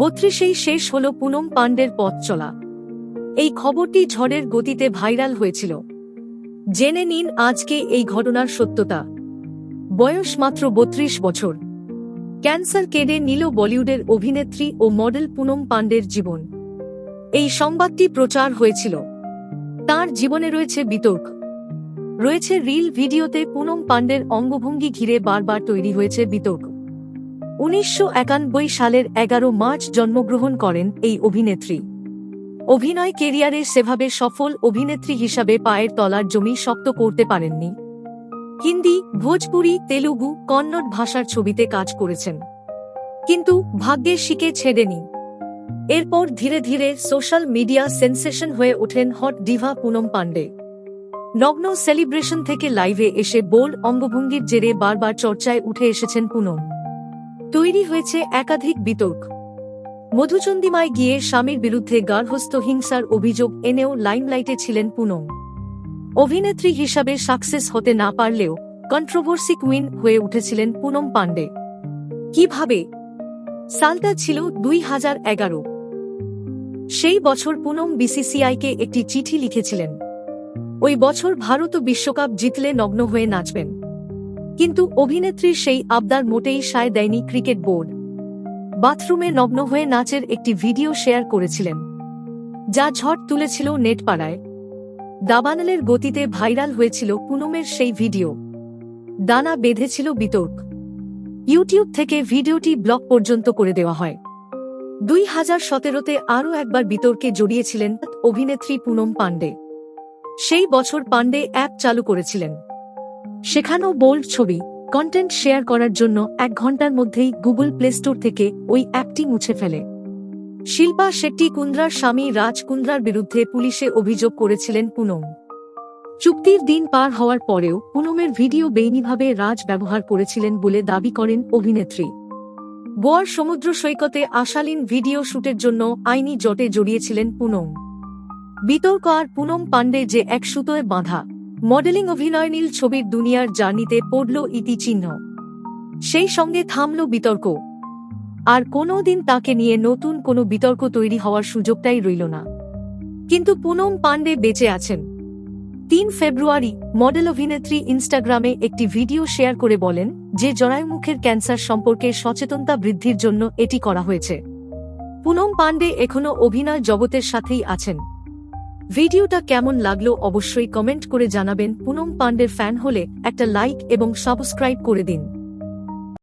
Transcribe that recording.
বত্রিশেই শেষ হল পুনম পাণ্ডের পথ চলা। এই খবরটি ঝড়ের গতিতে ভাইরাল হয়েছিল। জেনে নিন আজকে এই ঘটনার সত্যতা। বয়স মাত্র বত্রিশ বছর। ক্যান্সার কেড়ে নিল বলিউডের অভিনেত্রী ও মডেল পুনম পাণ্ডের জীবন। এই সংবাদটি প্রচার হয়েছিল। তার জীবনে রয়েছে বিতর্ক। রয়েছে রিল ভিডিওতে পুনম পাণ্ডের অঙ্গভঙ্গি ঘিরে বারবার তৈরি হয়েছে বিতর্ক। উনিশশো একানব্বই সালের এগারো মার্চ জন্মগ্রহণ করেন এই অভিনেত্রী। অভিনয় কেরিয়ারে সেভাবে সফল অভিনেত্রী হিসাবে পায়ের তলার জমি শক্ত করতে পারেননি। হিন্দি, ভোজপুরি, তেলুগু, কন্নড় ভাষার ছবিতে কাজ করেছেন। কিন্তু ভাগ্যের শিকে ছেড়েনি। এরপর ধীরে ধীরে সোশ্যাল মিডিয়া সেন্সেশন হয়ে ওঠেন হট ডিভা পুনম পাণ্ডে। নগ্ন সেলিব্রেশন থেকে লাইভে এসে বোল্ড অঙ্গভঙ্গির জেরে বারবার চর্চায় উঠে এসেছেন পুনম। তৈরি হয়েছে একাধিক বিতর্ক। মধুচন্দিমায় গিয়ে স্বামীর বিরুদ্ধে গার্হস্থ হিংসার অভিযোগ এনেও লাইমলাইটে ছিলেন পুনম। অভিনেত্রী হিসাবে সাকসেস হতে না পারলেও কন্ট্রোভার্সি কুইন হয়ে উঠেছিলেন পুনম পাণ্ডে। কীভাবে? সালটা ছিল দুই হাজার এগারো। সেই বছর পুনম বিসিসিআইকে একটি চিঠি লিখেছিলেন। ওই বছর ভারত বিশ্বকাপ জিতলে নগ্ন হয়ে নাচবেন। কিন্তু অভিনেত্রীর সেই আবদার মোটেই সায় দেয়নি ক্রিকেট বোর্ড। বাথরুমে নগ্ন হয়ে নাচের একটি ভিডিও শেয়ার করেছিলেন। যা ঝড় তুলেছিল নেটপাড়ায়। দাবানলের গতিতে ভাইরাল হয়েছিল পুনমের সেই ভিডিও। দানা বেঁধেছিল বিতর্ক। ইউটিউব থেকে ভিডিওটি ব্লক পর্যন্ত করে দেওয়া হয়। দুই হাজার সতেরোতে আরও একবার বিতর্কে জড়িয়েছিলেন অভিনেত্রী পুনম পাণ্ডে। সেই বছর পাণ্ডে অ্যাপ চালু করেছিলেন। সেখানেও বোল্ড ছবি কন্টেন্ট শেয়ার করার জন্য এক ঘণ্টার মধ্যেই গুগল প্লে স্টোর থেকে ওই অ্যাপটি মুছে ফেলে। শিল্পা শেট্টি কুন্দ্রার স্বামী রাজ কুন্দ্রার বিরুদ্ধে পুলিশে অভিযোগ করেছিলেন পুনম। চুক্তির দিন পার হওয়ার পরেও পুনমের ভিডিও বেইনিভাবে রাজ ব্যবহার করেছিলেন বলে দাবি করেন অভিনেত্রী। গোয়ার সমুদ্র সৈকতে আশালীন ভিডিও শুটের জন্য আইনি জটে জড়িয়েছিলেন পুনম। বিতর্ক আর পুনম পাণ্ডে যে এক সুতোয় বাঁধা। মডেলিং অভিনয় নীল ছবির দুনিয়ার জার্নিতে পড়ল ইতিচিহ্ন সেই সঙ্গে থামল বিতর্ক। আর কোনো দিন তাকে নিয়ে নতুন কোনো বিতর্ক তৈরি হওয়ার সুযোগটাই রইল না। কিন্তু পুনম পাণ্ডে বেঁচে আছেন। তিন ফেব্রুয়ারি, মডেল অভিনেত্রী ইনস্টাগ্রামে একটি ভিডিও শেয়ার করে বলেন যে জরায়ুমুখের ক্যান্সার সম্পর্কে সচেতনতা বৃদ্ধির জন্য এটি করা হয়েছে। পুনম পাণ্ডে এখনও অভিনয় জগতের সাথেই আছেন। ভিডিওটা কেমন লাগল অবশ্যই কমেন্ট করে জানাবেন। পুনম পাণ্ডের ফ্যান হলে একটা লাইক এবং সাবস্ক্রাইব করে দিন।